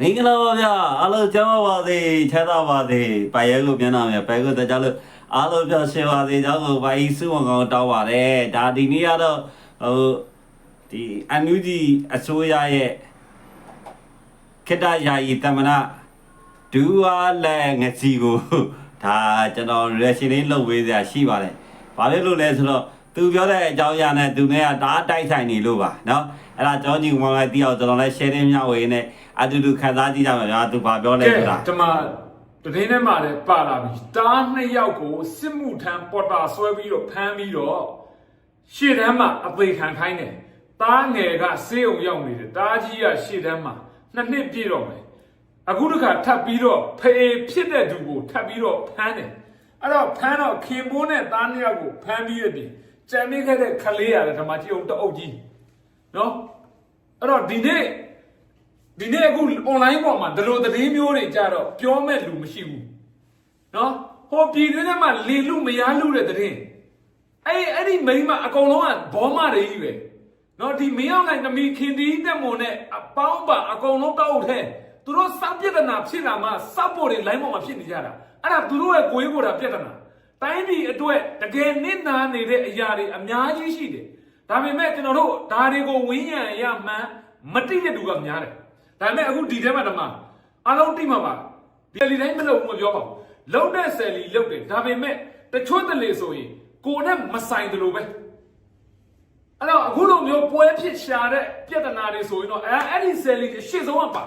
မင်္ဂလာပါဗျာအားလုံးကျမ်းပါပါစေချမ်းသာပါစေပိုင်ရဲကိုမျက်နှာမြပဲကိုတကြလို့အားလုံးပြောရှင်းပါစေเจ้าကိုပိုင်စုဝန်ကောင်တောင်းပါတယ်ဒါဒီနေ့ကတော့ဟိုဒီအန်ယူဂျီအစိုးရရဲ့ခေတ္တယာယီတမနာဒူဝါလက်ငစီကိုဒါကျွန်တော် reaction လေးလုပ်ဝေးစရာရှိပါတယ်ဘာလို့လို့လဲဆိုတော့သူပြောတဲ့အကြောင်းအရာနဲ့သူနဲ့ကဒါတိုက်ဆိုင်နေလို့ပါเนาะအဲ့ဒါကျွန်တော်ညီကောင်ကတီးအောင်ကျွန်တော်လည်း share လေးမျှဝေနေ အတူတူခံစားကြည့်ကြမှာဗျာသူဘာပြောလဲကဲဆိုတာဒီမှာတတင်းထဲမှာလည်းပါလာပြီတားနှစ်ယောက်ကိုစစ်မှုထမ်းပေါ်တာဆွဲပြီးတော့ဖမ်းပြီးတော့ရှေ့တန်းမှာအသေးခံခိုင်းတယ်တားငယ်ကစေးုံရောက်နေတယ်တားကြီးကရှေ့တန်းမှာနှစ်နှစ်ပြည့်တော့မယ်အခုတစ်ခါထပ်ပြီးတော့ဖေဖြစ်တဲ့သူကိုထပ်ပြီးတော့ဖမ်းတယ်အဲ့တော့ဖမ်းတော့ခင်ပိုးနဲ့တားနှစ်ယောက်ကိုဖမ်းပြီးရပြီကြံမိခဲ့တဲ့ခလေးရတယ်ဓမ္မကြီးအောင်တအုပ်ကြီးနော်အဲ့တော့ဒီနေ့ ဒီနေ့အခု online ပေါ်မှာဒီလိုသတင်းမျိုးတွေကြတော့ပြောမဲ့လူမရှိဘူးနော်ဟိုပြည်တွင်းထဲမှာလေလူမရလူတဲ့သတင်းအဲ့အဲ့ဒီမိမအကုန်လုံးကဘောမတွေကြီးပဲနော်ဒီမင်းအောင်နိုင်သမီးခင်တီးတက်မုံနဲ့အပေါင်းပါအကုန်လုံးတောက်ထဲသူတို့စောက်ပြဒနာဖြစ်လာမှစောက်ပေါ်တွေလိုင်းပေါ်မှာဖြစ်နေကြတာအဲ့ဒါသူတို့ရဲ့ကိုယ်ကိုယ်တာပြဒနာတိုင်းပြည်အတွက်တကယ်နစ်နာနေတဲ့အရာတွေအများကြီးရှိတယ်ဒါပေမဲ့ကျွန်တော်တို့ဒါတွေကိုဝင်းရံရမှန်းမတိတဲ့သူကများတယ် ဒါပေမဲ့အခုဒီထဲမှာတမအားလုံးတိမှာပါဒီလီတိုင်းမလုပ်ဘူးမပြောပါဘူးလုံတဲ့ဆယ်လီလုတ်တယ်ဒါပေမဲ့တချို့တလေဆိုရင်ကိုနဲ့မဆိုင်တယ်လို့ပဲအဲ့တော့အခုလိုမျိုးပွဲဖြစ်ရှာတဲ့ပြဿနာတွေဆိုရင်တော့အဲအဲ့ဒီဆယ်လီအရှိဆုံးကပါ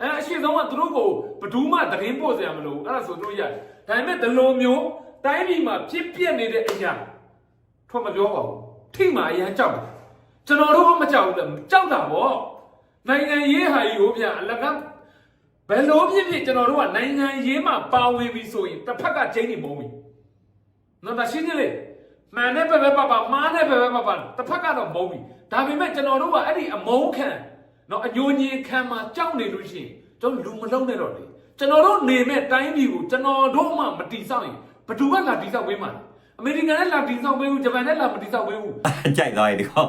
အဲအရှိဆုံးကသူတို့ကိုဘယ်သူမှသတင်းပို့စရာမလိုဘူးအဲ့ဒါဆိုသူတို့ရတယ်ဒါပေမဲ့ဒီလိုမျိုးတိုင်းပြည်မှာဖြစ်ပြနေတဲ့အရာထွက်မပြောပါဘူးထိမှအရန်ကြောက်တယ်ကျွန်တော်တို့ကမကြောက်ဘူးလေကြောက်တာဗော နိုင်ငံရေးဟာကြီးကိုဗျအလကဘယ်လိုဖြစ်ဖြစ်ကျွန်တော်တို့ကနိုင်ငံရေးမှာပါဝင်ပြီဆိုရင်တစ်ဖက်ကချင်းနေမုံပြီနော်ဒါရှင်းနေလေမှန်တဲ့ဘက်ဘက်ပါပါမှားတဲ့ဘက်ဘက်ပါပါတစ်ဖက်ကတော့မုံပြီဒါပေမဲ့ကျွန်တော်တို့ကအဲ့ဒီအမုန်းခံနော်အညိုညင်ခံမှာကြောက်နေလို့ရှိရင်ကျွန်တော်လူမလုံးနဲ့တော့လေကျွန်တော်တို့နေမဲ့တိုင်းပြည်ကိုကျွန်တော်တို့မှမတီးဆောက်ရင်ဘယ်သူကလာတီးဆောက်ပေးမှာလဲ အမေရိကန်နဲ့လာတီးဆောက်ပေးဘူးဂျပန်နဲ့လာမတီးဆောက်ပေးဘူးကြိုက်သွားပြီဒီကောင်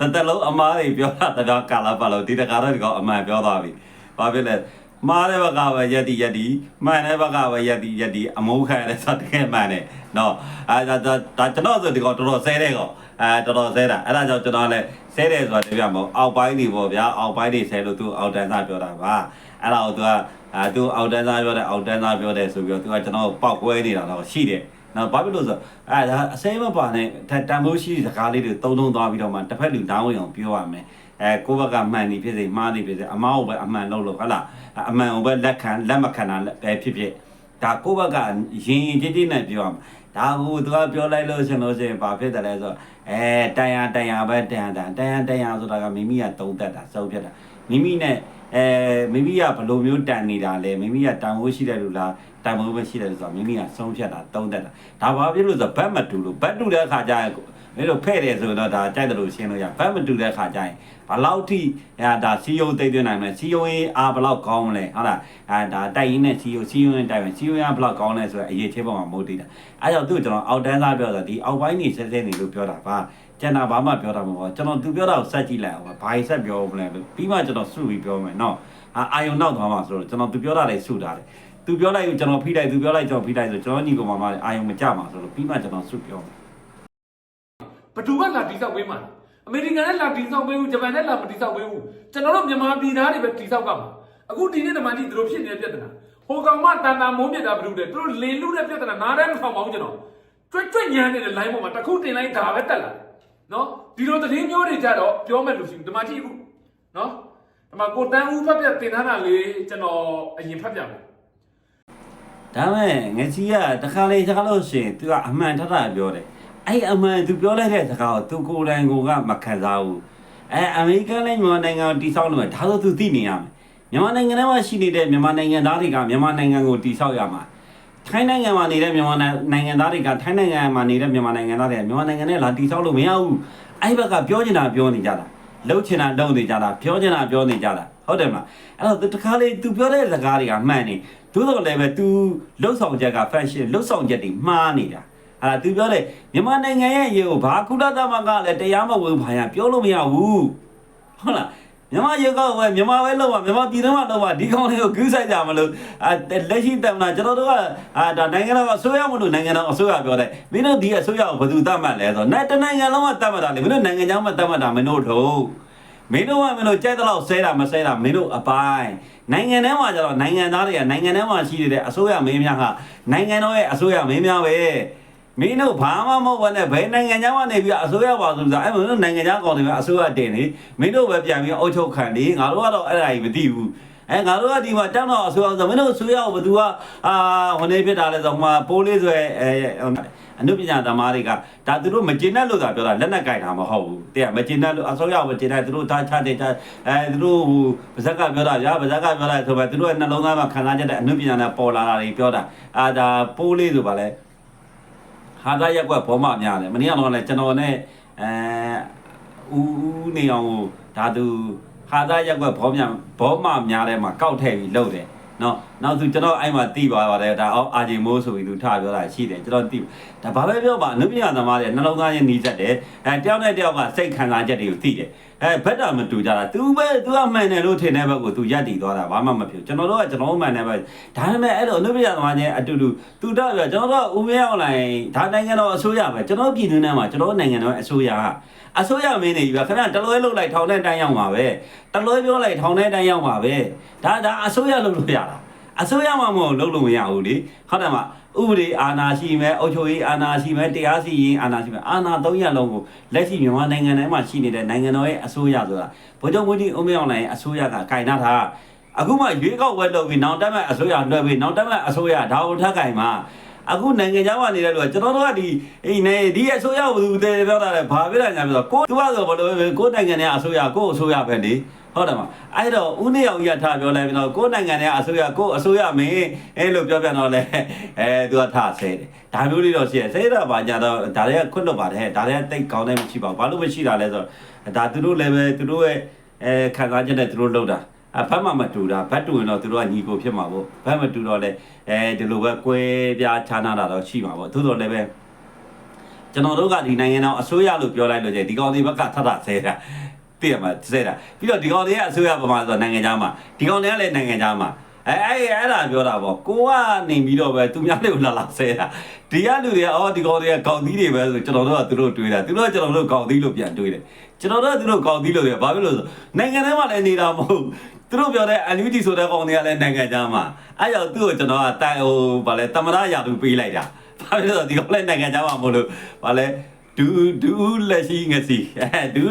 တတလုံးအမားတွေပြောတာတပြောကာလာပါလို့ဒီတကားတော့ဒီကောင်အမှန်ပြောသွားပြီဘာဖြစ်လဲမားတဲ့ဘက်ကပဲယက်တီယက်တီမှန်တဲ့ဘက်ကပဲယက်တီယက်တီအမုန်းခံတယ်ဆိုတော့တကယ်မှန်တယ်နော်အဲဒါဒါဒါကျွန်တော်ဆိုဒီကောင်တော်တော်ဆဲတဲ့ကောင်အဲတော်တော်ဆဲတာအဲ့ဒါကြောင့်ကျွန်တော်လည်းဆဲတယ်ဆိုတာတပြမဟုတ်အောက်ပိုင်းတွေပေါ့ဗျာအောက်ပိုင်းတွေဆဲလို့သူအောက်တန်းသားပြောတာပါအဲ့ဒါကိုသူကအဲသူအောက်တန်းသားပြောတယ်အောက်တန်းသားပြောတယ်ဆိုပြီးတော့သူကကျွန်တော်ပောက်ကွဲနေတာတော့ရှိတယ် နော်ဘာဖြစ်လို့ဆိုအဲဒါအစိမ်းမပါနဲ့တန်ဖိုးရှိစကားလေးတွေတုံးတုံးသွားပြီးတော့မှတစ်ဖက်လူတောင်းဝင်အောင်ပြောရမယ်အဲကိုယ့်ဘက်ကမှန်နေဖြစ်စေမှားနေဖြစ်စေအမားကိုပဲအမှန်လုပ်လို့ဟုတ်လားအမှန်ကိုပဲလက်ခံလက်မခံတာပဲဖြစ်ဖြစ်ဒါကိုယ့်ဘက်ကရင်ရင်ကြည်ကြည်နဲ့ပြောရမယ်ဒါဟိုသူကပြောလိုက်လို့ရှင်လို့ရှင်ဘာဖြစ်တယ်လဲဆိုတော့အဲတန်ရတန်ရပဲတန်ရတန်တန်ရတန်ရဆိုတာကမိမိကတုံးတက်တာစုပ်ဖြစ်တာမိမိနဲ့ အဲမိမိကဘယ်လိုမျိုးတန်နေတာလဲမိမိကတန်ဖိုးရှိတယ်လို့လားတန်ဖိုးမရှိတယ်လို့ဆိုတာမိမိကဆုံးဖြတ်တာတုံးတက်တာဒါဘာဖြစ်လို့ဆိုဘတ်မတူလို့ဘတ်တူတဲ့အခါကျရင် မင်းတို့ဖဲ့တယ်ဆိုတော့ဒါကြိုက်တယ်လို့ရှင်းလို့ရဘတ်မတူတဲ့အခါကျရင်ဘလောက်ထိအဲဒါစီယုံသိမ့်သွင်းနိုင်မလဲစီယုံရေးအားဘလောက်ကောင်းမလဲဟုတ်လားအဲဒါတိုက်ရင်းနဲ့စီယုံစီယုံရင်တိုက်ရင်စီယုံရဘလောက်ကောင်းလဲဆိုတော့အရေးချင်းပေါ်မှာမဟုတ်သေးတာအဲကြောင့်သူ့ကျွန်တော်အောက်တန်းသားပြောတာဒီအောက်ပိုင်းနေဆက်ဆက်နေလို့ပြောတာပါကျန်တာဘာမှပြောတာမဟုတ်ဘူးကျွန်တော်သူပြောတာကိုစက်ကြည့်လိုက်အောင်ဘာဆက်ပြောမလဲလို့ပြီးမှကျွန်တော်စုပြီးပြောမယ်နော်အာအာယုံနောက်သွားမှာဆိုတော့ကျွန်တော်သူပြောတာလေးစုတာတယ်သူပြောလိုက်ကျွန်တော်ဖိလိုက်သူပြောလိုက်ကျွန်တော်ဖိလိုက်ဆိုကျွန်တော်ညီကောင်မမအာယုံမကြမှာဆိုလို့ပြီးမှကျွန်တော်စုပြောမယ် ဘယ်သူကလာတီးဆောက်ပေးမှာလဲအမေရိကန်နဲ့လာတီးဆောက်ပေးဘူးဂျပန်နဲ့လာမတီးဆောက်ပေးဘူးကျွန်တော်တို့မြန်မာပြည်သားတွေပဲတီးဆောက်ကမှာအခုဒီနေ့တမန်ကြီးသူတို့ဖြစ်နေတဲ့ပြဿနာဟိုကောင်မတန်တန်မိုးမြစ်တာဘယ်လိုလဲသူတို့လေလူတဲ့ပြဿနာနားထဲမထောင်ပါဘူးကျွန်တော်ကြွတ်ကြွတ်ညမ်းနေတဲ့ line ပေါ်မှာတစ်ခုတင်လိုက်ဒါပဲတက်လာနော်ဒီလိုသတင်းမျိုးတွေကြတော့ပြောမဲ့လို့ရှိရင်တမန်ကြီးအခုနော်ဒီမှာကိုတန်းဦးဖတ်ပြတင်ထားတာလေးကျွန်တော်အရင်ဖတ်ပြမယ်ဒါမဲ့ငကြီးကတခါလေတခါလို့ရှိရင် तू ကအမှန်ထထပြောတယ် အဲ့အမှန်သူပြောလိုက်တဲ့စကားကိုသူကိုယ်တိုင်ကိုကမခံစားဘူးအဲအမေရိကန်နဲ့မြန်မာနိုင်ငံကိုတိဆောက်လို့ဒါဆိုသူသိနေရမယ်မြန်မာနိုင်ငံထဲမှာရှိနေတဲ့မြန်မာနိုင်ငံသားတွေကမြန်မာနိုင်ငံကိုတိဆောက်ရမှာထိုင်းနိုင်ငံမှာနေတဲ့မြန်မာနိုင်ငံသားတွေကထိုင်းနိုင်ငံမှာနေတဲ့မြန်မာနိုင်ငံသားတွေကမြန်မာနိုင်ငံနဲ့လာတိဆောက်လို့မရဘူးအဲ့ဘက်ကပြောချင်တာပြောနေကြတာလှုပ်ချင်တာလှုပ်နေကြတာပြောချင်တာပြောနေကြတာဟုတ်တယ်မလားအဲ့တော့တခါလေ तू ပြောတဲ့စကားတွေကမှန်နေသို့တော်လည်းပဲ तू လှုပ်ဆောင်ချက်က fashion လှုပ်ဆောင်ချက်တွေမှားနေတာ အဲ့ဒါ तू ပြောတယ်မြန်မာနိုင်ငံရဲ့ရေကိုဘာကုလသမဂ္ဂလည်းတရားမဝင်ဘာရပြောလို့မရဘူးဟုတ်လားမြမြန်မာရေကောက်ပဲမြန်မာပဲလောက်ပါမြန်မာပြည်တော်မှာလောက်ပါဒီကောင်လေးကိုကူးဆိုင်ကြမလို့အဲလက်ရှိတက်မလားကျွန်တော်တို့ကအာဒါနိုင်ငံတော်အစိုးရမလို့နိုင်ငံတော်အစိုးရပြောတယ်မင်းတို့ဒီအစိုးရကိုဘယ်သူတတ်မှတ်လဲဆိုတော့နိုင်တနိုင်ငံလုံးကတတ်မှတ်တာလေမင်းတို့နိုင်ငံခြားမှာတတ်မှတ်တာမင်းတို့တို့မင်းတို့ကမင်းတို့ကြိုက်တဲ့လောက်ဆဲတာမဆဲတာမင်းတို့အပိုင်းနိုင်ငံထဲမှာကျတော့နိုင်ငံသားတွေကနိုင်ငံထဲမှာရှိနေတဲ့အစိုးရမင်းများကနိုင်ငံတော်ရဲ့အစိုးရမင်းများပဲ မင်းတို့ဘာမှမဟုတ်ပါနဲ့ဘယ်နိုင်ငံခြားကနေပြီးအစိုးရပါဆိုတာအဲ့မင်းတို့နိုင်ငံခြားကောင်တွေကအစိုးရတင်နေမင်းတို့ပဲပြန်ပြီးအုပ်ချုပ်ခံနေငါတို့ကတော့အဲ့ဒါကြီးမသိဘူးအဲငါတို့ကဒီမှာတောင်းတော့အစိုးရဆိုမင်းတို့အစိုးရကိုဘယ်သူကအာဟိုနေဖြစ်တာလဲဆိုဟိုမှာပိုးလေးဆိုအဲအနုပညာသမားတွေကဒါသူတို့မကျင်တတ်လို့သာပြောတာလက်နက်ကင်တာမဟုတ်ဘူးတဲ့မကျင်တတ်လို့အစိုးရမကျင်တတ်သူတို့သားချတဲ့အဲသူတို့ဟိုဗဇက်ကပြောတာဗျာဗဇက်ကပြောတာဆိုမှသူတို့ရဲ့နှလုံးသားမှာခံစားချက်တဲ့အနုပညာနဲ့ပေါ်လာတာတွေပြောတာအာဒါပိုးလေးဆိုပါလဲ ဟာသာရက်ကွက်ဘောမများတယ်မနေ့ကတော့လည်းကျွန်တော်နဲ့အဲဦးဦးနေအောင်ကိုဒါသူဟာသာရက်ကွက်ဘောမြဘောမများထဲမှာကောက်ထည့်ပြီးလှုပ်တယ်နော်နောက်သူကျွန်တော်အဲ့မှာတီးပါပါတယ်ဒါအောက်အာဂျီမိုးဆိုပြီးသူထားပြောတာရှိတယ်ကျွန်တော်တီးဒါဘာပဲပြောပါအနုပညာသမားတွေနှလုံးသားချင်းနှီးစက်တယ်အဲတယောက်နဲ့တယောက်ကစိတ်ခံစားချက်တွေကိုသိတယ်အဲဘက်တာမတူကြတာ तू ပဲ तू ကမှန်တယ်လို့ထင်တဲ့ဘက်ကို तू ရက်တည်သွားတာဘာမှမဖြစ်ကျွန်တော်တို့ကကျွန်တော်တို့မှန်တယ်ပဲဒါပေမဲ့အဲ့လိုအနုပညာသမားချင်းအတူတူ तू တော့ပြောကျွန်တော်တို့ဦးမင်းအောင်လိုင်းဒါနိုင်ငံတော်အစိုးရပဲကျွန်တော်ပြည်သူနဲ့မှာကျွန်တော်တို့နိုင်ငံတော်အစိုးရကအစိုးရမင်းနေပြီခင်ဗျတလွဲလုတ်လိုက်ထောင်ထဲတန်းရောက်မှာပဲတလွဲပြောလိုက်ထောင်ထဲတန်းရောက်မှာပဲဒါဒါအစိုးရလုတ်လို့ရတာ အစိုးရမှမဟုတ်လုတ်လို့မရဘူးလေဟုတ်တယ်မဥပဒေအာဏာရှိမယ်အုပ်ချုပ်ရေးအာဏာရှိမယ်တရားစီရင်အာဏာရှိမယ်အာဏာ၃ရပ်လုံးကိုလက်ရှိမြန်မာနိုင်ငံထဲမှာရှိနေတဲ့နိုင်ငံတော်ရဲ့အစိုးရဆိုတာဗိုလ်ချုပ်မွေးကြီးဦးမင်းအောင်လိုင်းရဲ့အစိုးရကကင်နာတာအခုမှရွေးကောက်ပွဲလုပ်ပြီးနောက်တက်မဲ့အစိုးရလွှဲပြီးနောက်တက်မဲ့အစိုးရဒါကိုထပ်ကင်မှာအခုနိုင်ငံခြားမှာနေတဲ့လူကကျွန်တော်တို့ကဒီအိနေဒီအစိုးရဘယ်သူတည်ပြောတာလဲဘာဖြစ်လဲညာပြောတော့ကိုသူကဆိုဘလို့ပဲကိုနိုင်ငံရဲ့အစိုးရကိုအစိုးရပဲလေ ဟုတ်တယ်မအဲ့တော့ဦးနေအောင်ရထားပြောလိုက်ပြီးတော့ကိုနိုင်ငံရဲ့အစိုးရကိုအစိုးရမင်းအဲ့လိုပြောပြန်တော့လဲအဲသူကထားဆဲတယ်ဒါမျိုးလေးတော့ရှိတယ်ဆဲတာပါညာတော့ဒါတွေကခွတ်လွတ်ပါတယ်ဒါတွေကတိတ်ကောင်းတယ်မရှိပါဘူးဘာလို့မရှိတာလဲဆိုတော့ဒါသူတို့လည်းပဲသူတို့ရဲ့အဲခံစားချက်နဲ့သူတို့လုပ်တာအဖတ်မှမတူတာဘတ်တူရင်တော့သူတို့ကညီကိုဖြစ်မှာပေါ့ဘတ်မတူတော့လဲအဲဒီလိုပဲကွဲပြားခြားနာတာတော့ရှိမှာပေါ့သို့တော်လည်းပဲကျွန်တော်တို့ကဒီနိုင်ငံတော်အစိုးရလို့ပြောလိုက်လို့ကျဒီကောင်ဒီဘက်ကထထဆဲတာ တည်ရမှာဆဲတာပြီးတော့ဒီကောင်တွေကအစိုးရပမာဆိုနိုင်ငံသားမှာဒီကောင်တွေကလည်းနိုင်ငံသားမှာအဲအဲ့အဲ့ဒါပြောတာပေါ့ကိုကနေပြီးတော့ပဲသူများတွေကိုလာလာဆဲတာဒီကလူတွေကအော်ဒီကောင်တွေကကောင်းသီးတွေပဲဆိုကျွန်တော်တို့ကသူတို့တွေးတာသူတို့ကကျွန်တော်တို့ကောင်းသီးလို့ပြန်တွေးတယ်ကျွန်တော်တို့ကသူတို့ကောင်းသီးလို့ပြောဘာဖြစ်လို့ဆိုနိုင်ငံထဲမှာလည်းနေတာမဟုတ်သူတို့ပြောတဲ့အန်ယူတီဆိုတဲ့ကောင်တွေကလည်းနိုင်ငံသားမှာအဲ့ရောက်သူ့ကိုကျွန်တော်ကတိုင်ဟိုဗာလဲတမရရာသူပေးလိုက်တာဘာဖြစ်လို့ဒီကောင်လည်းနိုင်ငံသားမှာမဟုတ်လို့ဗာလဲ ဒူဒူလက်ရှိငစီအဲဒူ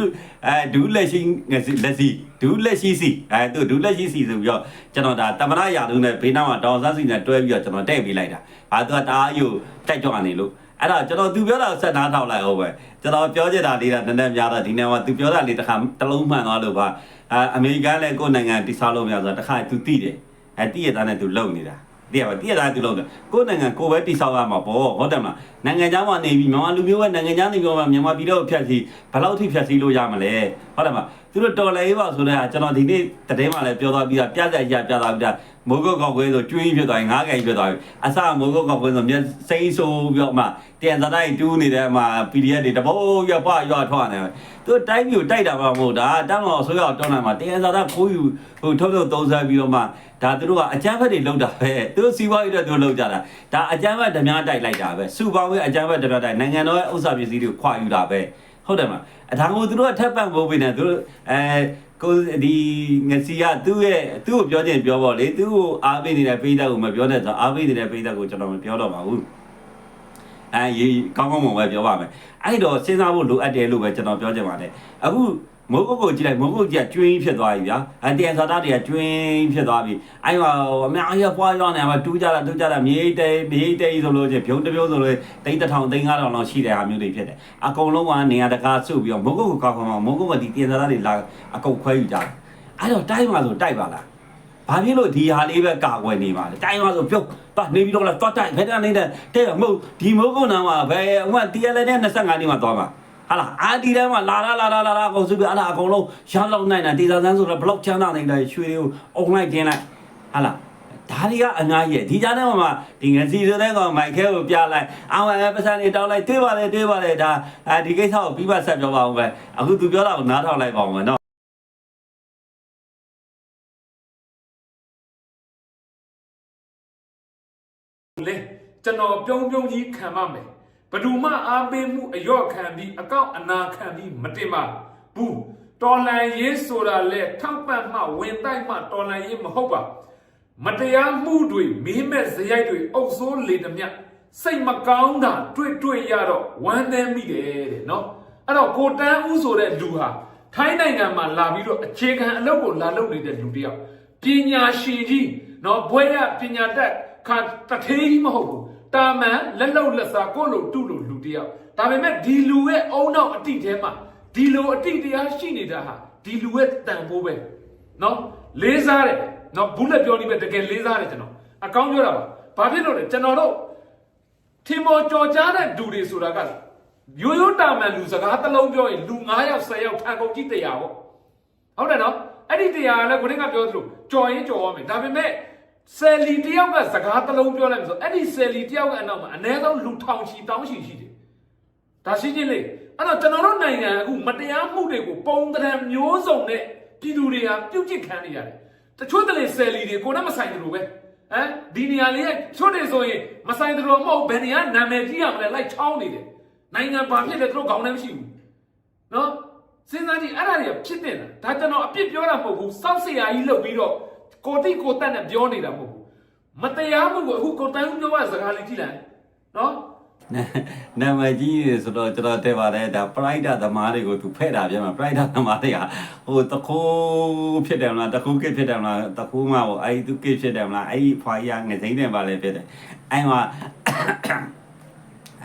အဲဒူလက်ရှိငစီလက်စီဒူလက်ရှိစီအဲသူဒူလက်ရှိစီဆိုပြီးတော့ကျွန်တော်ဒါတမရရာသူနဲ့ဘေးနားမှာဒေါ်ဆန်းစီနဲ့တွဲပြီးတော့ကျွန်တော်တဲ့ပေးလိုက်တာဘာသူကတအားယူတိုက်ကြွနေလို့အဲ့တော့ကျွန်တော်သူပြောတာဆက်သားထောက်လိုက်ဟုတ်ပဲကျွန်တော်ပြောချင်တာလေးကနည်းနည်းများတော့ဒီနေ့မှာသူပြောတာလေးတစ်ခါတစ်လုံးမှန်သွားလို့ပါအဲအမေရိကန်လည်းကိုယ်နိုင်ငံတိဆောက်လို့မရဆိုတော့တစ်ခါသူသိတယ်အဲတိရသားနဲ့သူလုံနေတာ တည်ရပါတည်ရတာသူလုံးတယ်ကိုယ်နိုင်ငံကိုယ်ပဲတိဆောက်ရမှာပေါ့ဟုတ်တယ်မလားနိုင်ငံခြားမှာနေပြီးမြန်မာလူမျိုးပဲနိုင်ငံခြားနေပြီးတော့မြန်မာပြည်တော့ဖြတ်စီဘယ်လောက်ထိဖြတ်စီလို့ရမလဲဟုတ်တယ်မလား သူတို့တော်လည်းပါဆိုတော့ကျွန်တော်ဒီနေ့တည်င်းမှလည်းပြောသွားပြီးတာပြက်ကြရပြသွားပြီးတာမိုးကုတ်ကောက်ကွဲဆိုကျွင်းဖြစ်သွားရင်ငားကြိုင်ဖြစ်သွားပြီအစမိုးကုတ်ကောက်ကွဲဆိုမျက်စိမ်းဆိုးပြီးတော့မှတန်စတိုင်းတူးနေတဲ့အမှာ PDF တွေတဘောရပရွာထွက်နေတယ်သူတိုင်းမျိုးတိုက်တာမှမဟုတ်တာတန်းတော်ဆိုရတောင်းနိုင်မှာတန်စတိုင်းခိုးယူဟိုထုတ်ထုတ်သုံးစားပြီးတော့မှဒါသူတို့ကအကြမ်းဖက်တွေလောက်တာပဲသူတို့စီးပွားရေးတွေသူတို့လောက်ကြတာဒါအကြမ်းဖက်ဓမြတိုက်လိုက်တာပဲစူပေါင်းရဲ့အကြမ်းဖက်ဓမြတိုက်နိုင်ငံတော်ရဲ့ဥစ္စာပစ္စည်းတွေကိုခွာယူတာပဲ ဟုတ်တယ်မလားအဒါကိုသူတို့ကထပ်ပံ့ဖို့ပေးနေသူတို့အဲကိုဒီငစီကသူ့ရဲ့သူ့ကိုပြောခြင်းပြောပေါ့လေသူ့ကိုအားပေးနေတဲ့ပိဋကကိုမပြောနဲ့ဆိုအားပေးနေတဲ့ပိဋကကိုကျွန်တော်မပြောတော့ပါဘူးအဲရေကောင်းကောင်းမွန်ပဲပြောပါမယ်အဲ့တော့စဉ်းစားဖို့လိုအပ်တယ်လို့ပဲကျွန်တော်ပြောချင်ပါတယ်အခု မိုးကုတ်ကိုကြည့်လိုက်မိုးကုတ်ကြီးကကျွင်းဖြစ်သွားပြီဗျာအဲတန်စာသားတွေကကျွင်းဖြစ်သွားပြီအဲ့မှာအများကြီးပွားရွားနေမှာတူးကြတာတူးကြတာမြေတဲမြေတဲဆိုလို့ချင်းဖြုံးတစ်ပြုံးဆိုလို့တိတ်တစ်ထောင်တိတ်ငါးထောင်လောက်ရှိတဲ့ဟာမျိုးတွေဖြစ်တယ်အကုန်လုံးကနေရာတကာစုပြီးတော့မိုးကုတ်ကိုကောက်ခေါ်မှာမိုးကုတ်ကဒီတန်စာသားတွေလာအကုန်ခွဲယူကြတယ်အဲ့တော့တိုက်မှာဆိုတိုက်ပါလားဘာဖြစ်လို့ဒီဟာလေးပဲကာကွယ်နေပါလဲတိုင်းမှာဆိုပြုတ်သွားနေပြီးတော့လာသွားတိုက်ဘယ်ကနေတဲ့တဲ့မဟုတ်ဒီမိုးကုတ်နာမှာဘယ်ဟိုကတီရလဲနဲ့25နှစ်မှာသွားမှာ ဟာလားအာဒီတန်းမှာလာလာလာလာလာလာအကုန်စုပြီးဟာလားအကုန်လုံးရလောက်နိုင်တာဒေတာဆန်းဆိုတော့ဘလော့ချမ်းသာနိုင်တယ်ရွှေတွေကိုအုံလိုက်ခြင်းလိုက်ဟာလားဒါတွေကအငားရဲ့ဒီကြားထဲမှာဒီငစီဆိုတဲ့ကောင်မိုက်ခဲကိုပြလိုက်အောင်အဲပစံနေတောင်းလိုက်တွေးပါလေတွေးပါလေဒါအဲဒီကိစ္စကိုပြီးပါဆက်ပြောပါအောင်ပဲအခုသူပြောတာကိုနားထောင်လိုက်ပါအောင်ပဲနော်လေကျွန်တော်ပြုံးပြုံးကြီးခံမမယ် သူမှအားပေးမှုအယော့ခံပြီးအကောက်အနာခံပြီးမတင်ပါဘူးတော်လန်ရေးဆိုတာလဲထောက်ပံ့မှဝင်တိုက်မှတော်လန်ရေးမဟုတ်ပါမတရားမှုတွေမင်းမဲ့ဇယိုက်တွေအုပ်ဆိုးလေတမျှစိတ်မကောင်းတာတွေ့တွေ့ရတော့ဝမ်းနည်းမိတယ်တဲ့နော်အဲ့တော့ကိုတန်းဦးဆိုတဲ့လူဟာထိုင်းနိုင်ငံမှာလာပြီးတော့အခြေခံအလုပ်ကိုလာလုပ်နေတဲ့လူတစ်ယောက်ပညာရှင်ကြီးနော်ဘွဲရပညာတတ် ခါတထေးကြီးမဟုတ်ဘူးတာမန်လက်လုံလက်စားကိုယ့်လိုတုလိုလူတစ်ယောက်ဒါပေမဲ့ဒီလူရဲ့အုံနောက်အတိထဲမှာဒီလိုအတိတရားရှိနေတာဟာဒီလူရဲ့တန်ဖိုးပဲနော်လေးစားတယ်နော်ဘူးလက်ပြောနေပဲတကယ်လေးစားတယ်ကျွန်တော်အကောင်းပြောတာပါဘာဖြစ်လို့လဲကျွန်တော်တို့ထင်မော်ကြော်ကြားတဲ့လူတွေဆိုတာကရိုးရိုးတာမန်လူစကားတစ်လုံးပြောရင်လူ9ယောက်10ယောက်ထန်ကုန်ကြည့်တရားပေါ့ဟုတ်တယ်နော်အဲ့ဒီတရားကလည်းကိုရင်းကပြောသလိုကြော်ရင်ကြော်ရမယ်ဒါပေမဲ့ ဆယ်လီတယောက်ကစကားတစ်လုံးပြောလိုက်ပြီဆိုအဲ့ဒီဆယ်လီတယောက်ကအနောက်မှာအ ਨੇ ဆုံးလူထောင်ချီတောင်းချီရှိတယ်ဒါရှိချင်းလေအဲ့တော့ကျွန်တော်တို့နိုင်ငံအခုမတရားမှုတွေကိုပုံတံမျိုးစုံနဲ့ပြည်သူတွေဟာပြုတ်ကျစ်ခံနေရတယ်တချို့တလေဆယ်လီတွေကိုနဲ့မဆိုင်ဘူးလို့ပဲဟမ်ဒီနေရာလေးကချွတ်တယ်ဆိုရင်မဆိုင်တယ်လို့မဟုတ်ဘယ်နေရာနာမည်ကြီးရမလဲလိုက်ချောင်းနေတယ်နိုင်ငံဘာဖြစ်လဲသူတို့ခေါင်းထဲမရှိဘူးနော်စဉ်းစားကြည့်အဲ့ဒါတွေကဖြစ်နေတာဒါကျွန်တော်အပြစ်ပြောတာမဟုတ်ဘူးစောက်စရာကြီးလုပ်ပြီးတော့ ကိုတိကိုတက်နဲ့ပြောနေတာမဟုတ်ဘူးမတရားမှုကိုအခုကိုတန်းဦးပြောရစကားလေးကြည့်လိုက်နော်နာမည်ကြီးဆိုတော့ကျွန်တော်တက်ပါတယ်ဒါပရိုက်တာသမားတွေကိုသူဖဲ့တာပြန်မှာပရိုက်တာသမားတွေကဟိုတခိုးဖြစ်တယ်မလားတခိုးကစ်ဖြစ်တယ်မလားတခိုးမဟုတ်အဲ့သူကစ်ဖြစ်တယ်မလားအဲ့ဖွာရငစိမ့်တယ်ပါလေဖြစ်တယ်အဲ့မှာ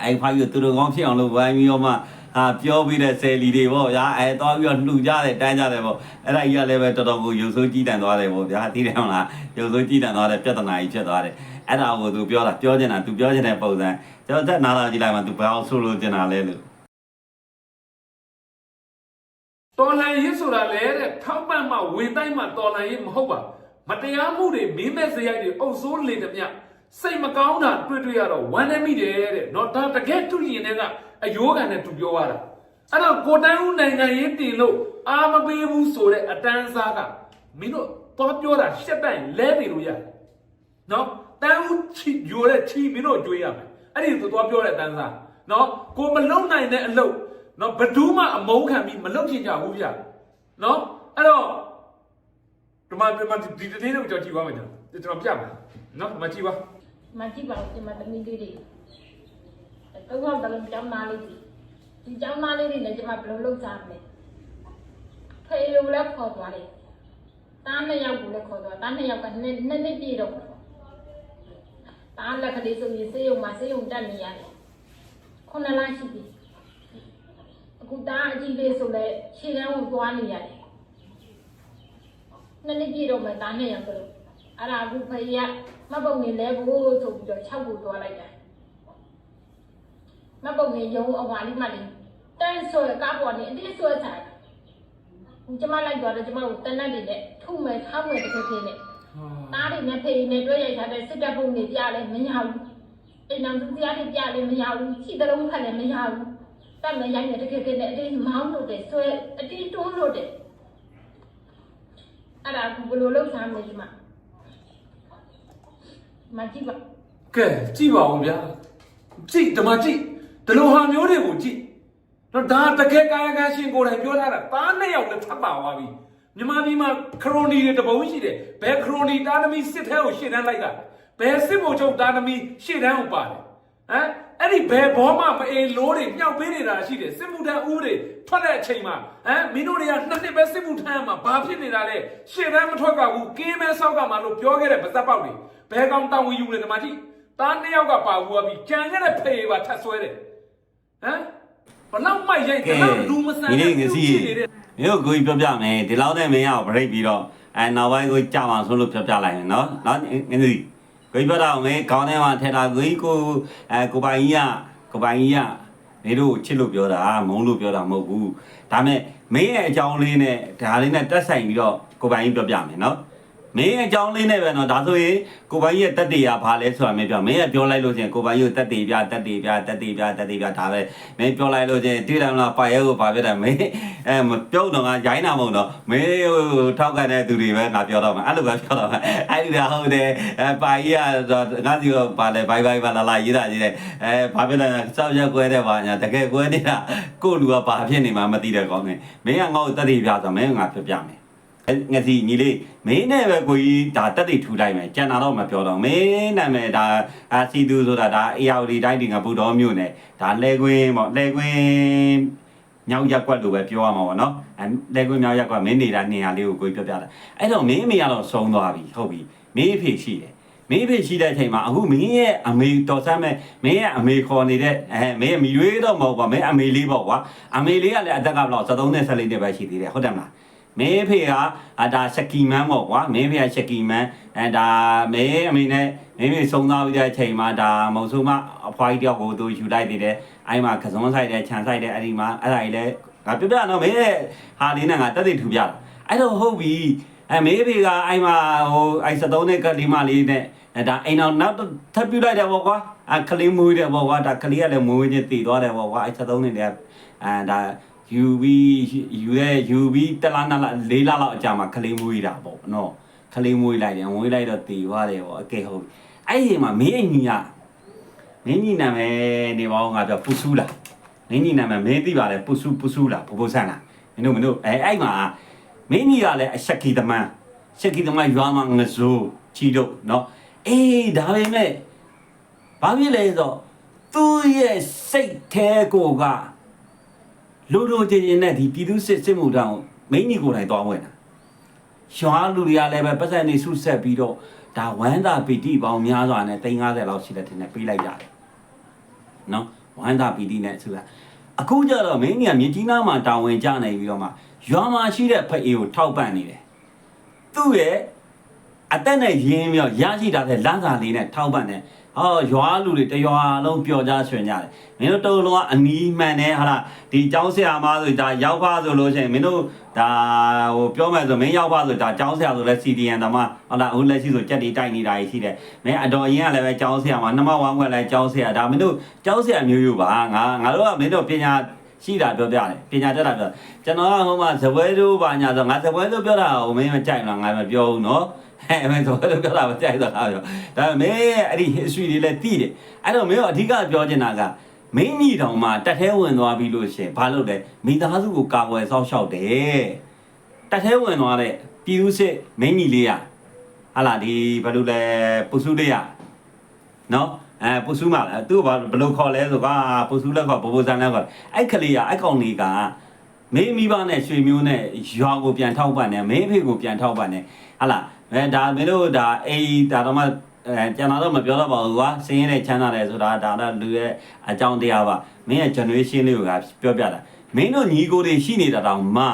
အဲ့ဖွာရသူတို့ကောင်းဖြစ်အောင်လုပ်ဝိုင်းပြီးတော့မှ အာပြောပြီးတဲ့ဆယ်လီတွေပေါ့ဗျာအဲတော့ပြီးတော့လှူကြတယ်တန်းကြတယ်ပေါ့အဲ့ဒါကြီးကလည်းပဲတော်တော်ကိုရုပ်ဆိုးကြီးတန်သွားတယ်ပေါ့ဗျာသိတယ်မလားရုပ်ဆိုးကြီးတန်သွားတယ်ပြဿနာကြီးဖြစ်သွားတယ်အဲ့ဒါကိုသူပြောတာပြောချင်တာသူပြောချင်တဲ့ပုံစံကျွန်တော်တက်နားလာကြည့်လိုက်မှသူဘာအောင်ဆိုလို့ကျင်တာလဲလို့တော်လန်ရေးဆိုတာလေတဲ့ထောက်ပံ့မှဝင်တိုင်းမှတော်လန်ရေးမဟုတ်ပါမတရားမှုတွေမင်းမဲ့စရိုက်တွေအုပ်ဆိုးလေတမျှ စိတ်မကောင်းတာတွေ့တွေ့ရတော့ဝမ်းနေမိတယ်တဲ့เนาะဒါတကယ်တူရင်တဲ့ကအယိုးကန်နဲ့သူပြောရတာအဲ့တော့ကိုတန်းဦးနိုင်ငံရေးတင်လို့အာမပေးဘူးဆိုတဲ့အတန်းစားကမင်းတို့တော့ပြောတာရှက်တိုင်းလဲနေလို့ရတယ်နော်တန်းဦးချီယူတဲ့ချီမင်းတို့ကြွေးရမယ်အဲ့ဒီသူတော့ပြောတဲ့တန်းစားနော်ကိုမလုံနိုင်တဲ့အလုပ်နော်ဘယ်သူမှအမုန်းခံပြီးမလုပ်ချင်ကြဘူးဗျနော်အဲ့တော့ဒီမှာဒီမှာဒီတည်းတော့ကြောက်ကြည့်ပါမယ်ကျွန်တော်ကျွန်တော်ပြမယ်နော်ဒီမှာကြည့်ပါ မကြည့်ပါဘူးဒီမှာသမီးလေးတွေတော့တော့တလုံးကျောင်းသားလေးတွေဒီကျောင်းသားလေးတွေလည်းဒီမှာဘယ်လိုလုပ်ကြမလဲဖေးလိုလည်းခေါ်သွားတယ်တားနှစ်ယောက်ကိုလည်းခေါ်သွားတားနှစ်ယောက်ကနှစ်နှစ်နှစ်ပြည့်တော့တားလက်ကလေးဆိုရင်စေယုံမှာစေယုံတက်နေရတယ်ခုနလရှိပြီအခုတားအကြီးလေးဆိုလည်းခြေတန်းကိုသွားနေရတယ်နှစ်နှစ်ပြည့်တော့မှတားနှစ်ယောက်ကလို့အဲ့ဒါအခုဖေးရ မပုံနေလဲဖို့ဆိုပြီးတော့6ကိုသွားလိုက်တာမပုံနေရုံအဝါလေးမလေးတန်းဆွဲကားပေါ်နေအတိဆွဲစားဘူးကျမလိုက်သွားတော့ကျမတို့တနတ်တွေနဲ့ထုမဲ့ထောက်မဲ့တစ်ခုချင်းနဲ့တားတွေနဲ့ဖေးနဲ့တွဲရိုက်ထားတဲ့စစ်တပ်ပုံတွေပြလဲမရဘူးအိမ်တော်သူတရားတွေပြလဲမရဘူးခြေတလုံးဖက်လဲမရဘူးတက်မဲ့ရိုက်တဲ့တစ်ခုချင်းနဲ့အတိမောင်းလို့တဲ့ဆွဲအတိတွန်းလို့တဲ့အဲ့ဒါကဘယ်လိုလုပ်စားမလဲဒီမှာ မကြည့်ပါကဲကြည့်ပါဦးဗျာကြည့်ဒီမှာကြည့်ဒီလိုဟာမျိုးတွေကိုကြည့်တော့ဒါတကယ်ကာယကံရှင်ကိုယ်တိုင်ပြောထားတာသားနှစ်ယောက်လည်းထပ်ပါသွားပြီမြန်မာပြည်မှာခရိုနီတွေတပုံရှိတယ်ဘယ်ခရိုနီတာသမီစစ်ထဲကိုရှေ့တန်းလိုက်တာဘယ်စစ်ဘုံချုပ်တာသမီရှေ့တန်းကိုပါတယ် ဟမ်အဲ့ဒီဘယ်ဘောမှမအေလို့တွေမြောက်ပေးနေတာရှိတယ်စစ်မှုထမ်းဦးတွေထွက်တဲ့အချိန်မှာဟမ်မင်းတို့တွေကနှစ်နှစ်ပဲစစ်မှုထမ်းမှာဘာဖြစ်နေတာလဲရှေ့တန်းမထွက်ကဘူးကင်းမဲဆောက်ကမှလို့ပြောခဲ့တဲ့ဗဇက်ပေါက်တွေဘယ်ကောင်တောင်းဝင်ယူလဲဒီမှာကြည့်သားနှစ်ယောက်ကပါဘူးပြီးကြံခဲ့တဲ့ဖေပါထပ်ဆွဲတယ်ဟမ်ဘလောက်မိုက်ရိုက်ဘလောက်လူမဆန်ဒီတဲ့နေ့ငစီဖြစ်နေတဲ့မြို့ကိုကြီးပြောပြမယ်ဒီလောက်နဲ့မင်းအောင် break ပြီးတော့အဲနောက်ပိုင်းကိုကြာအောင်ဆိုလို့ပြောပြလိုက်မယ်နော်နော်ငစီ ကိုကြီးပြောတာအောင်မေခေါင်းထဲမှာထည့်တာကိုကြီးကိုအဲကိုပိုင်ကြီးကကိုပိုင်ကြီးကနေတို့ချစ်လို့ပြောတာမုန်းလို့ပြောတာမဟုတ်ဘူးဒါမဲ့မင်းရဲ့အကြောင်းလေးနဲ့ဒါလေးနဲ့တက်ဆိုင်ပြီးတော့ကိုပိုင်ကြီးပြောပြမယ်နော် မင်းအကြောင်းလေးနဲ့ပဲနော်ဒါဆိုရင်ကိုပိုင်းရဲ့တက်တေရဘာလဲဆိုတာမင်းပြောမင်းကပြောလိုက်လို့ချင်းကိုပိုင်းရဲ့တက်တေပြတက်တေပြတက်တေပြတက်တေပြဒါပဲမင်းပြောလိုက်လို့ချင်းတိရမလားပါရဲကိုဘာဖြစ်တယ်မင်းအဲပြုတ်တော့ငါရိုင်းတာမဟုတ်တော့မင်းထောက်ကန်တဲ့သူတွေပဲငါပြောတော့မှာအဲ့လိုပဲပြောတော့မှာအဲ့ဒီဒါဟုတ်တယ်အဲပါရဲကတော့ငါစီကပါလဲဘိုင်ဘိုင်ပါလာလာရေးတာကြီးတယ်အဲဘာဖြစ်လဲစောက်ရက်ကွဲတဲ့ပါညာတကယ်ကွဲနေတာကိုလူကဘာဖြစ်နေမှမသိတဲ့ကောင်းငယ်မင်းကငါ့ကိုတက်တေပြဆိုမင်းငါပြပြမယ် ငစီညီလေးမင်းနဲ့ပဲကိုကြီးဒါတက်တိထူလိုက်မယ်ကြံတာတော့မပြောတော့မင်းနာမည်ဒါအာစီသူဆိုတာဒါအေယာဝတီတိုင်းတင်ကဘူတော်မြို့နယ်ဒါလဲကွင်းပေါ့လဲကွင်းညောင်ရက်ကွက်လို့ပဲပြောရမှာပေါ့နော်အဲလဲကွင်းမြောင်ရက်ကွက်မင်းနေတာနေရာလေးကိုကိုကြီးပြောပြတာအဲ့တော့မင်းအမေကတော့ဆုံးသွားပြီဟုတ်ပြီမင်းအဖေရှိတယ်မင်းအဖေရှိတဲ့အချိန်မှာအခုမင်းရဲ့အမေတော်ဆမ်းမဲ့မင်းရဲ့အမေခေါ်နေတဲ့အဲမင်းအမိရွေးတော့မဟုတ်ပါမင်းအမေလေးပေါ့ကွာအမေလေးကလည်းအသက်ကဘယ်လောက်73နဲ့14နှစ်ပဲရှိသေးတယ်ဟုတ်တယ်မလား မင်းဖေကအဒါရှက်ကီမန်းပေါ့ကွာမင်းဖေကရှက်ကီမန်းအဲဒါမင်းအမေနဲ့မင်းဖေဆုံးသွားပြီးတဲ့အချိန်မှာဒါမုံဆိုးမအဖွားကြီးတယောက်ကိုသူယူလိုက်သေးတယ်အဲ့မှာကစုံဆိုင်တယ်ခြံဆိုင်တယ်အဲ့ဒီမှာအဲ့ဒါကြီးလဲငါပြပြတော့မင်းရဲ့ဟာလေးနဲ့ငါတက်သိထူပြတာအဲ့တော့ဟုတ်ပြီအဲမင်းဖေကအဲ့မှာဟိုအဲ့73နဲ့ကလေးမလေးနဲ့အဲဒါအိမ်အောင်နောက်ထပ်ပြလိုက်တယ်ပေါ့ကွာအခလေးမွေးတယ်ပေါ့ကွာဒါကလေးကလည်းမွေးချင်းတည်သွားတယ်ပေါ့ကွာအဲ့73နဲ့လည်းအဲဒါ UV ယူရဲ့ UV တလားနလားလေးလားလောက်အကြာမှာခလေးမွေးတာပေါ့နော်ခလေးမွေးလိုက်တယ်မွေးလိုက်တော့တည်သွားတယ်ပေါ့အကဲဟုတ်ပြီအဲ့ဒီမှာမင်းအညီကမင်းညီနာမည်နေပါဦးငါပြောပူဆူးလားမင်းညီနာမည်မင်းသိပါလေပူဆူပူဆူးလားဘဘဆန်းလားမင်းတို့မင်းတို့အဲအဲ့မှာမင်းညီကလည်းအရှက်ကီတမန်ရှက်ကီတမန်ရွာမှာငစိုးချီတို့နော်အေးဒါပေမဲ့ဘာဖြစ်လဲဆိုတော့သူ့ရဲ့စိတ်แท้ကိုက လူလူချင်းချင်းနဲ့ဒီပြည်သူစစ်စစ်မှုတောင်မိန်းကြီးကိုယ်တိုင်သွားဝင်တာရွာလူတွေကလည်းပဲပတ်စံနေဆုဆက်ပြီးတော့ဒါဝမ်းသာပီတိပေါင်းများစွာနဲ့350လောက်ရှိတဲ့တင်နဲ့ပေးလိုက်ကြတယ်နော်ဝမ်းသာပီတိနဲ့ဆိုတာအခုကျတော့မင်းကြီးကမြေကြီးနားမှာတာဝန်ကျနေပြီးတော့မှရွာမှာရှိတဲ့ဖအေးကိုထောက်ပံ့နေတယ်သူ့ရဲ့အသက်နဲ့ရင်းမြောက်ရရှိတာတဲ့လမ်းစာလေးနဲ့ထောက်ပံ့တ ယ်ဟောရွာလူတွေတရွာလုံးပျော်ကြရွှင်ကြတယ်မင်းတို့တုံးလုံးကအနီးမှန်တယ်ဟာလားဒီကျောင်းဆရာမဆိုဒါရောက်ပါဆိုလို့ရှိရင်မင်းတို့ဒါဟိုပြောမယ်ဆိုမင်းရောက်ပါဆိုဒါကျောင်းဆရာဆိုလဲ CDN တမဟုတ်လားအခုလက်ရှိဆိုကြက်တီတိုက်နေတာကြီးရှိတယ်မင်းအတော်ရင်ကလည်းပဲကျောင်းဆရာမနမဝမ်းခွက်လဲကျောင်းဆရာဒါမင်းတို့ကျောင်းဆရာမျိုးယူပါငါငါတို့ကမင်းတို့ပညာရှိတာပြောပြတယ်ပညာတတ်တာပြောကျွန်တော်ကဟိုမှာဇပွဲတို့ဘာညာဆိုငါဇပွဲတို့ပြောတာဟိုမင်းမကြိုက်လားငါမပြောဘူးနော် ဟဲ့မင်းဇပွဲတို့ပြောတာမကြိုက်တော့တာပြောဒါပေမဲ့အဲ့ဒီ history တွေလည်းသိတယ်အဲ့တော့မင်းတို့အဓိကပြောချင်တာကမင်းညီတောင်မှတက်သေးဝင်သွားပြီလို့ရှင်ဘာလို့လဲမိသားစုကိုကာကွယ်စောင့်ရှောက်တယ်တက်သေးဝင်သွားတဲ့ပြည်သူစစ်မင်းညီလေးရဟာလာဒီဘာလို့လဲပူစုလေးရနော်အဲပူစုမလားသူကဘာဘယ်လိုခေါ်လဲဆိုကပူစုလက်ခေါ်ဘိုးဘိုးဆန်းလက်ခေါ်အဲ့ကလေးကအဲ့ကောင်လေးကမင်းမိဘနဲ့ရွှေမျိုးနဲ့ရွာကိုပြန်ထောက်ပံ့တယ်မင်းအဖေကိုပြန်ထောက်ပံ့တယ်ဟာလာ အဲဒါမင်းတို့ဒါအေးဒါတော့မှအဲကျွန်တော်တော့မပြောတော့ပါဘူးကွာစင်းရဲတဲ့ချမ်းသာတယ်ဆိုတာဒါတော့လူရဲ့အကြောင်းတရားပါမင်းရဲ့ generation လေးကိုကပြောပြတာမင်းတို့ညီကိုတွေရှိနေတာတောင်မှ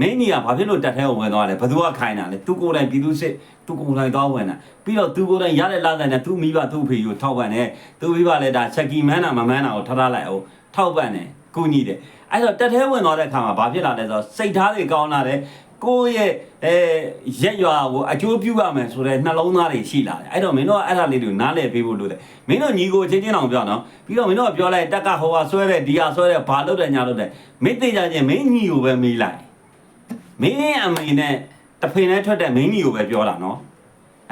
မင်းကြီးကဘာဖြစ်လို့တက်ထဲကိုဝင်သွားလဲဘသူကခိုင်းတာလဲသူကိုယ်တိုင်ပြည်သူစစ်သူကိုယ်တိုင်သွားဝင်တာပြီးတော့သူကိုယ်တိုင်ရတဲ့လာတဲ့နဲ့သူမိဘသူ့ဖေကိုထောက်ပံ့တယ်သူမိဘလည်းဒါချက်ကီမန်းတာမမန်းတာကိုထထားလိုက်အောင်ထောက်ပံ့တယ်ကုညီတယ်အဲ့တော့တက်ထဲဝင်သွားတဲ့အခါမှာဘာဖြစ်လာလဲဆိုတော့စိတ်ထားတွေကောင်းလာတယ် ကိုယ့်ရဲ့အဲရက်ရွာကိုအကျိုးပြုရမယ်ဆိုတဲ့နှလုံးသားတွေရှိလာတယ်အဲ့တော့မင်းတို့ကအဲ့ဒါလေးတွေကိုနားလည်ပေးဖို့လိုတယ်မင်းတို့ညီကိုချင်းချင်းအောင်ပြောနော်ပြီးတော့မင်းတို့ကပြောလိုက်တက်ကဟိုဟာဆွဲတဲ့ဒီဟာဆွဲတဲ့ဘာလုပ်တယ်ညာလုပ်တယ်မင်းသိကြချင်းမင်းညီကိုပဲမေးလိုက်မင်းအမေနဲ့တဖင်နဲ့ထွက်တဲ့မင်းညီကိုပဲပြောတာနော်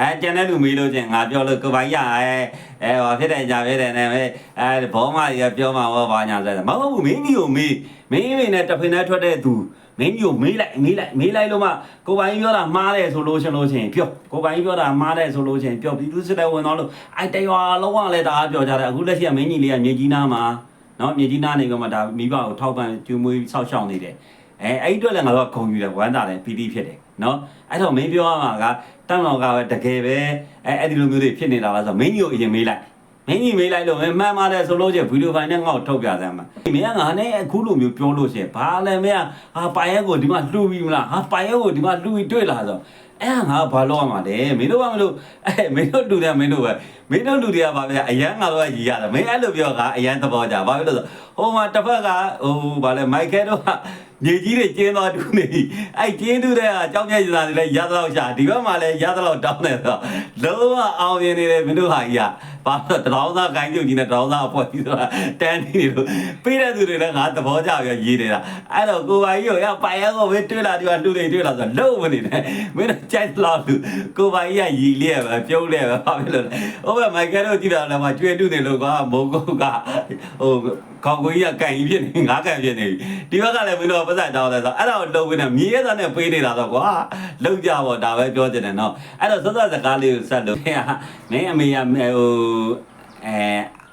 အဲကျန်တဲ့လူမေးလို့ချင်းငါပြောလို့ကိုပိုင်ရအဲအဲဟောဖြစ်တယ်ကြာဖြစ်တယ်နဲ့အဲဘောမကြီးကပြောမှာဟောဘာညာဆိုတယ်မဟုတ်ဘူးမင်းကြီးကိုမေးမင်းအမေနဲ့တဖင်နဲ့ထွက်တဲ့သူ မင်းကြီးကိုမေးလိုက်မေးလိုက်မေးလိုက်လို့မှကိုပိုင်ပြောတာမှားတယ်ဆိုလို့ရှင်လို့ချင်းပြောကိုပိုင်ပြောတာမှားတယ်ဆိုလို့ချင်းပြောပြီးသူစစ်တဲ့ဝင်တော့လို့အဲတရွာလုံးဝလည်းဒါအားပြောကြတယ်အခုလက်ရှိကမင်းကြီးလေးကမြေကြီးနားမှာနော်မြေကြီးနားနေကမှဒါမိဘကိုထောက်ပံ့ကျွေးမွေးဆောက်ရှောက်နေတယ်အဲအဲ့ဒီအတွက်လည်းငါတို့ကဂုံယူတယ်ဝမ်းသာတယ်ပီတိဖြစ်တယ်နော်အဲ့တော့မင်းပြောရမှာကတန်တော်ကပဲတကယ်ပဲအဲအဲ့ဒီလိုမျိုးတွေဖြစ်နေတာလားဆိုတော့မင်းကြီးကိုအရင်မေးလိုက် မင်းကြီးမေးလိုက်လို့မှန်ပါတယ်ဆိုလို့ချင်းဗီဒီယိုဖိုင်နဲ့ငါ့ကိုထုတ်ပြစမ်းပါမင်းကငါနဲ့အခုလိုမျိုးပြောလို့ရှိရင်ဘာလဲမင်းကဟာပိုင်ရဲကိုဒီမှာလှူပြီးမလားဟာပိုင်ရဲကိုဒီမှာလှူပြီးတွေ့လာဆိုအဲ့ငါဘာလို့ရမှာလဲမင်းတို့ကမလို့အဲ့မင်းတို့လူတယ်မင်းတို့ပဲမင်းတို့လူတွေကဘာလဲအရန်ငါတို့ကရည်ရတယ်မင်းအဲ့လိုပြောကအရန်သဘောကြဘာဖြစ်လို့ဆိုဟိုမှာတစ်ဖက်ကဟိုဘာလဲမိုက်ကဲတို့ကမြေကြီးတွေကျင်းသွားတူနေပြီအဲ့ကျင်းတူတဲ့အကြောင်းပြရတာတွေလည်းရသလောက်ရှာဒီဘက်မှာလည်းရသလောက်တောင်းနေဆိုတော့လုံးဝအောင်မြင်နေတယ်မင်းတို့ဟာကြီးကဘာလို့တရောင်းသားကိုင်းကျုပ်ကြီးနဲ့တရောင်းသားအဖွဲကြီးဆိုတာတန်းနေနေလို့ပေးတဲ့သူတွေလည်းငါသဘောကျပြီးရေးနေတာအဲ့တော့ကိုပါကြီးကိုရပိုင်ရောကိုပဲတွေ့လာဒီကလူတွေတွေ့လာဆိုလုံးမနေနဲ့မင်းတို့ကြိုက်လောက်လူကိုပါကြီးကရီလျက်ပဲပြုံးလျက်ပဲဘာဖြစ်လို့လဲဟိုဘက်မိုက်ကယ်တို့ကြည့်တာလည်းမကျွဲတူနေလို့ကွာမိုးကုတ်ကဟိုခေါင်ကိုကြီးကကန်ကြီးဖြစ်နေငါကန်ဖြစ်နေပြီဒီဘက်ကလည်းမင်းတို့ပတ်စံတောင်းတယ်ဆိုအဲ့ဒါကိုလုံးဝနေမြေရသားနဲ့ပေးနေတာတော့ကွာလုံးကြပေါ့ဒါပဲပြောချင်တယ်နော်အဲ့တော့စောစောစကားလေးကိုဆက်လို့မင်းအမေရဟိုအဲ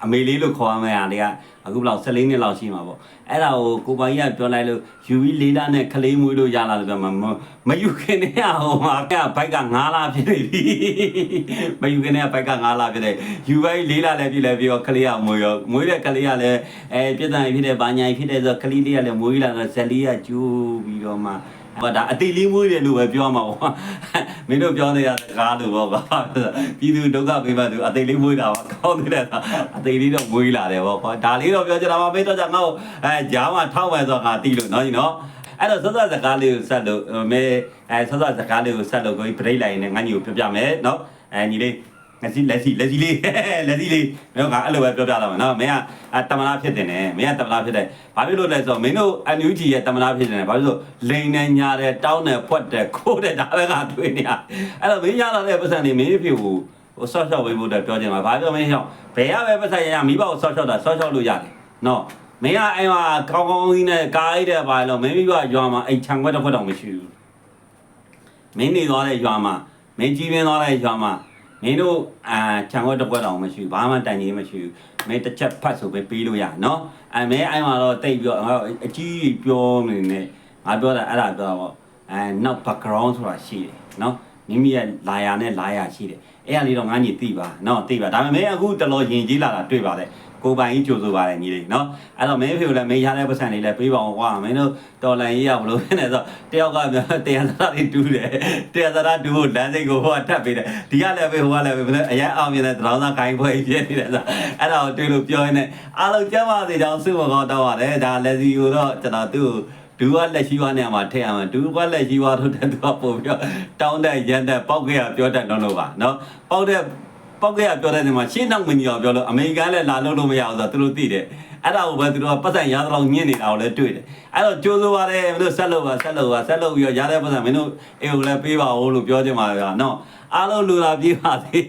အမေလေးလို့ခေါ်ရမယ့်ဟာတွေက အခုဘယ်လောက်14နှစ်လောက်ရှိမှာပေါ့အဲ့ဒါကိုကိုပိုင်ကြီးကပြောလိုက်လို့ယူပြီးလေးလာနဲ့ခလေးမွေးလို့ရလာလို့ပြောမှာမယူခင်တည်းကဟိုမှာကဘိုက်က9လဖြစ်နေပြီမယူခင်တည်းကဘိုက်က9လဖြစ်နေယူဘိုက်လေးလာလည်းဖြစ်လည်းပြီးတော့ခလေးကမွေးရောမွေးတဲ့ခလေးကလည်းအဲပြဿနာဖြစ်တဲ့ဘာညာဖြစ်တဲ့ဆိုခလေးလေးကလည်းမွေးလာတော့ဇက်လေးကကျိုးပြီးတော့မှ ဘာဒါအတိလေးမွေးတယ်လို့ပဲပြောမှာပေါ့မင်းတို့ပြောနေရတဲ့ကားလို့ပေါ့ကွာပြည်သူဒုက္ခပေးမှသူအတိလေးမွေးတာပါကောင်းတယ်အတိလေးတော့မွေးလာတယ်ပေါ့ကွာဒါလေးတော့ပြောကြတာပါမေးတော့ကြငါ့ကိုအဲဂျားမှာထောက်မယ်ဆိုတော့ငါတီးလို့နော်ညီနော်အဲ့တော့စောစောစကားလေးကိုဆက်လို့မေအဲစောစောစကားလေးကိုဆက်လို့ကိုပြိတ်လိုက်နေငါညီကိုပြောပြမယ်နော်အဲညီလေး လက်စီလက်စီလက်စီလေးလက်စီလေးမင်းကအဲ့လိုပဲပြောပြတော့မယ်နော်မင်းကတမနာဖြစ်တယ်နဲ့မင်းကတမနာဖြစ်တယ်ဘာဖြစ်လို့လဲဆိုတော့မင်းတို့အန်ယူဂျီရဲ့တမနာဖြစ်တယ်နဲ့ဘာဖြစ်လို့လိန်နဲ့ညာတယ်တောင်းတယ်ဖွက်တယ်ခိုးတယ်ဒါပဲကတွေ့နေရအဲ့တော့မင်းရလာတဲ့ပတ်စံနေမင်းဖြစ်ဘူးဟိုဆော့ရှော့ဝေးဖို့အတွက်ပြောချင်ပါဘာပြောမင်းဟောင်းဘယ်ရပဲပတ်စံရရမိဘကိုဆော့ရှော့တာဆော့ရှော့လို့ရတယ်နော်မင်းကအဲ့မှာကောင်းကောင်းကြီးနဲ့ကားလိုက်တဲ့ပါလို့မင်းမိဘရွာမှာအိမ်ခြံခွက်တစ်ခွက်တောင်မရှိဘူးမင်းနေသွားတဲ့ရွာမှာမင်းကြီးပင်းသွားတဲ့ရွာမှာ မင်းတို့အာခြံခွက်တစ်ခွက်တောင်မရှိဘူးဘာမှတိုင်ကြီးမရှိဘူးမင်းတစ်ချက်ဖတ်ဆိုပဲပေးလို့ရနော်အဲမင်းအဲ့မှာတော့တိတ်ပြောငါအကြီးပြောနေနေငါပြောတာအဲ့ဒါပြောတာပေါ့အဲနောက် background ဆိုတာရှိတယ်နော်မိမိရဲ့လာယာနဲ့လာယာရှိတယ်အဲ့အလေးတော့ငါညီသိပါနော်သိပါဒါပေမဲ့အခုတလောရင်ကြီးလာတာတွေ့ပါတယ် ကိုပိုင်ကြီးကြိုဆိုပါတယ်ညီလေးနော်အဲ့တော့မင်းဖေကိုလည်းမင်းရတဲ့ပတ်စံလေးလည်းပေးပါအောင်ကွာမင်းတို့တော်လန်ရေးရဘလို့ဖြစ်နေဆိုတယောက်ကတရားစရာတွေတူးတယ်တရားစရာတူးဖို့လမ်းစိတ်ကိုဟိုကထပ်ပေးတယ်ဒီကလည်းပဲဟိုကလည်းပဲအရင်အောင်မြင်တဲ့တောင်းသားခိုင်းဖွဲ့ဖြစ်နေတယ်ဆိုအဲ့ဒါကိုတွေ့လို့ပြောရင်းနဲ့အားလုံးကျမ်းပါစေကြောင်းဆုမကောင်းတောင်းပါတယ်ဒါလက်စီကိုတော့ကျွန်တော်သူ့ဒူကလက်ရှိဝါနဲ့မှာထည့်ရမှာဒူကလက်ရှိဝါထုတ်တဲ့သူကပို့ပြီးတောင်းတဲ့ရန်တဲ့ပောက်ခဲ့ရပြောတတ်တော့လို့ပါနော်ပောက်တဲ့ ပောက်ကရပြောတဲ့နေမှာရှင်းနောက်မင်းကြီးအောင်ပြောလို့အမေရိကန်လည်းလာလို့လို့မရအောင်ဆိုတော့သူတို့သိတယ်အဲ့ဒါကိုပဲသူတို့ကပတ်စံရသလောက်ညင့်နေတာကိုလည်းတွေ့တယ်အဲ့တော့ကြိုးစိုးပါတယ်မင်းတို့ဆက်လို့ပါဆက်လို့ပါဆက်လို့ပြီးတော့ရတဲ့ပတ်စံမင်းတို့အေကိုလည်းပေးပါဦးလို့ပြောချင်ပါဗျာနော်အားလုံးလူလာပြေးပါစေ